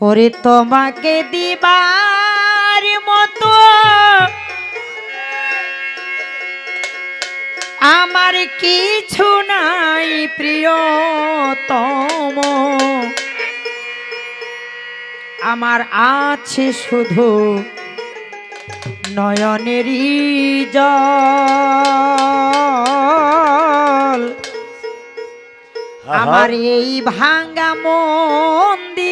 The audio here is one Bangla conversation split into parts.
ওরে তোমাকে দিবার মতো। আমার কিছু নাই প্রিয়তম। আমার আছে শুধু নয়নেরই জল। আমার এই ভাঙ্গা মন্দিরে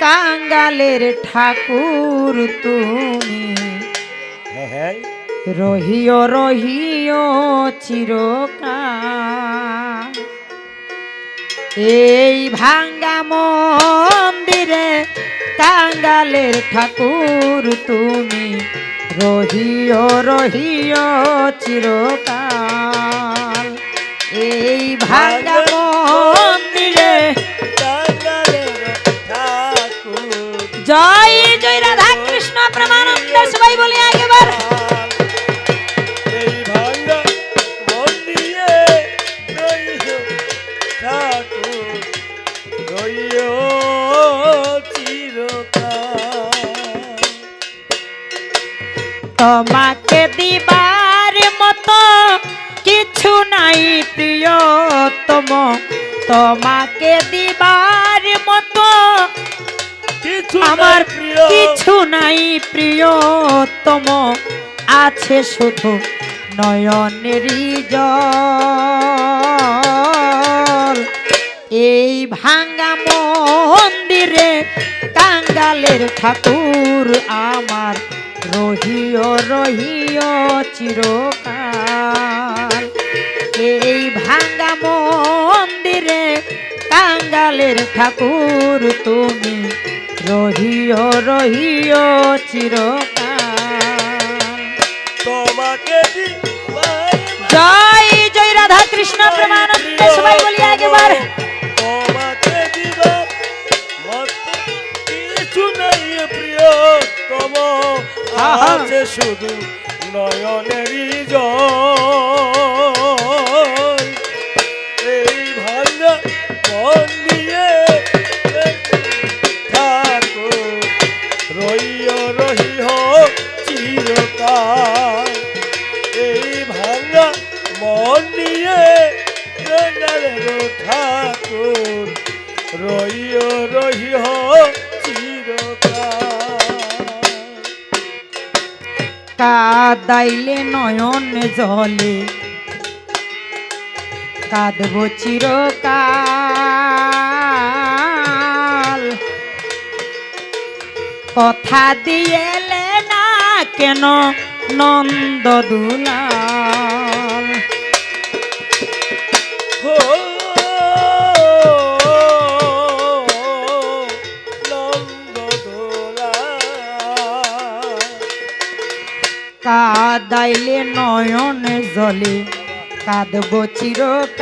কাঙ্গালের ঠাকুর তুমি। হ্যাঁ হ্যাঁ। রহিও রহিও চিরকাল। এই ভাঙ্গা মন্দিরে কাঙ্গালের ঠাকুর তুমি। রহিও রহিও চিরকাল। এই ভাঙ্গা তোমাকে দিবার মতো কিছু নাই প্রিয়তম। তোমাকে দিবার মতো কিছু আমার কিছু নাই প্রিয়তম। আছে শুধু নয়নেরই জল। এই ভাঙ্গা মন্দিরে কাঙ্গালের ঠাকুর আমার রহিও রহিও চিরকাল। এই ভাঙ্গা মন্দিরে কাঙ্গালের ঠাকুর তুমি। রহিও রহিও চিরকাল। তোমাকে জয় কাদাইলে নয়ন জলে। কাঁদব চিরকাল। কথা দিয়েলে না কেন নন্দ দুলাল? কাদাইলে নয়ন জলে, কাঁদব চিরকাল।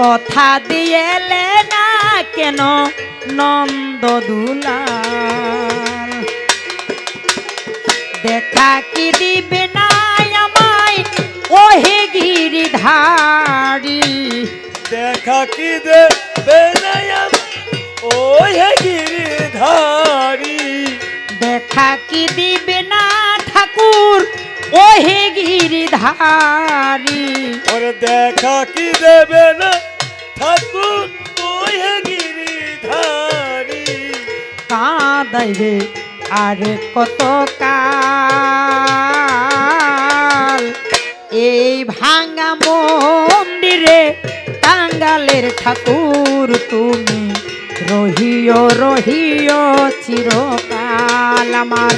কথা দিয়েলে না কেন নন্দ দুলাল? দেখা কি দিবে না আমায় ওহে গিরিধারী? দেখা কি দেবে না ওই গিরিধারী? দেখা কি দিবে না ঠাকুর ওহে গিরিধারী। ওর দেখা কি দেবে না ঠাকুর ওই গিরিধারী। কাঁদাইবে আরে কত কাল। এই ভাঙা মন্দিরে কাঙ্গালের ঠাকুর তুমি। রহিও রহিও চিরকাল আমার।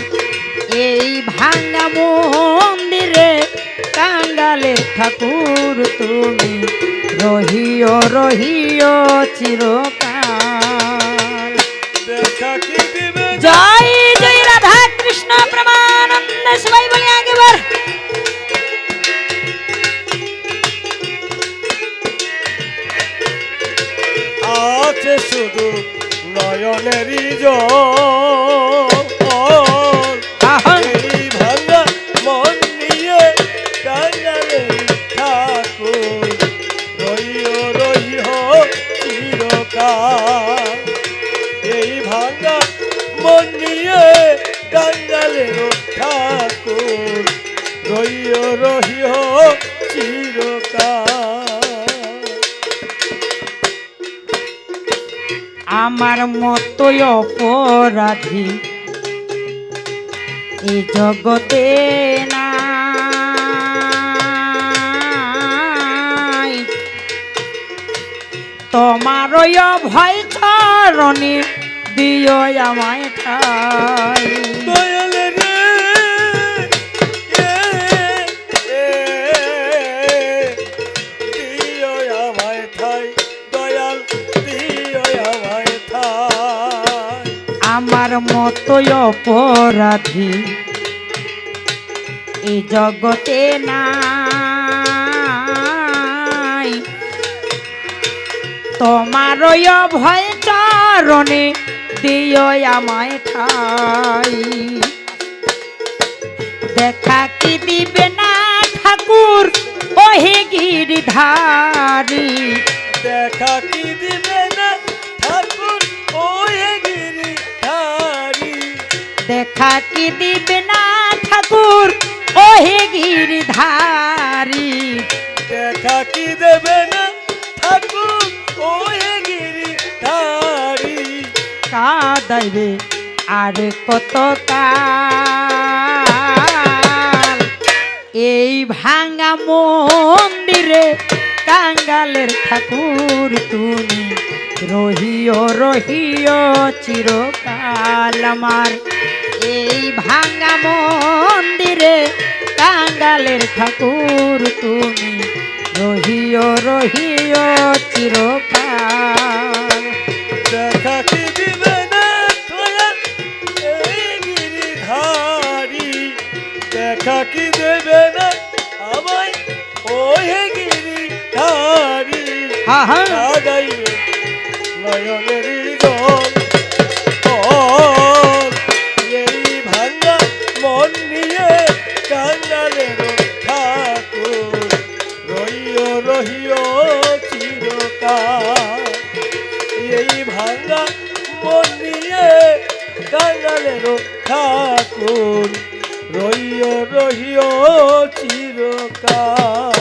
এই ভাঙা মন্দিরে কাঙ্গালের ঠাকুর তুমি। রহিও রহিও চিরকাল। জয় জয় রাধা কৃষ্ণ প্রমানন্দ সবাই নয়নেরি এই ভাঙা মন নিয়ে কাঙালে ঠাকুর। রইও রইহ চিরকাল। এই ভাঙা মন নিয়ে কাঙালে ঠাকুর। রইও রহিহ চিরকাল। আমার মতোই অপরাধী। এই জগতে নাই। তোমার ভয় চরণে দিও আমায় ঠাই। আমার মতোই অপরাধী। এই জগতে নাই। তোমারই ভয় চরণে দিও আমায় ঠাই। দেখা কি দিবে না ঠাকুর, ওহে গিরিধারী? দেখা কি দিবে দেখা কি দিবে না ঠাকুর? ওহে গিরিধারী। দেখা কি দেবে না ঠাকুর? ওয়ে গিরি ধারি কাদাইবে আর কত কাল? এই ভাঙা মন্দিরে কাঙ্গালের ঠাকুর তুমি। রহিও রহিও চিরকাল আমার। এই ভাঙা মন্দিরে কাঙ্গালের ঠাকুর তুমি। রহিও রহিও চিরকাল। দেখা কি দিবে না এই গিরিধারী? দেখা কি দেবে না আমায় ওহে গিরিধারী? হা হা কাদাইবে নয়নের জল। চিরকাল। এই ভাঙ্গা মন নিয়ে কাঙ্গালের ঠাকুর। রহিও রহিও চিরকাল।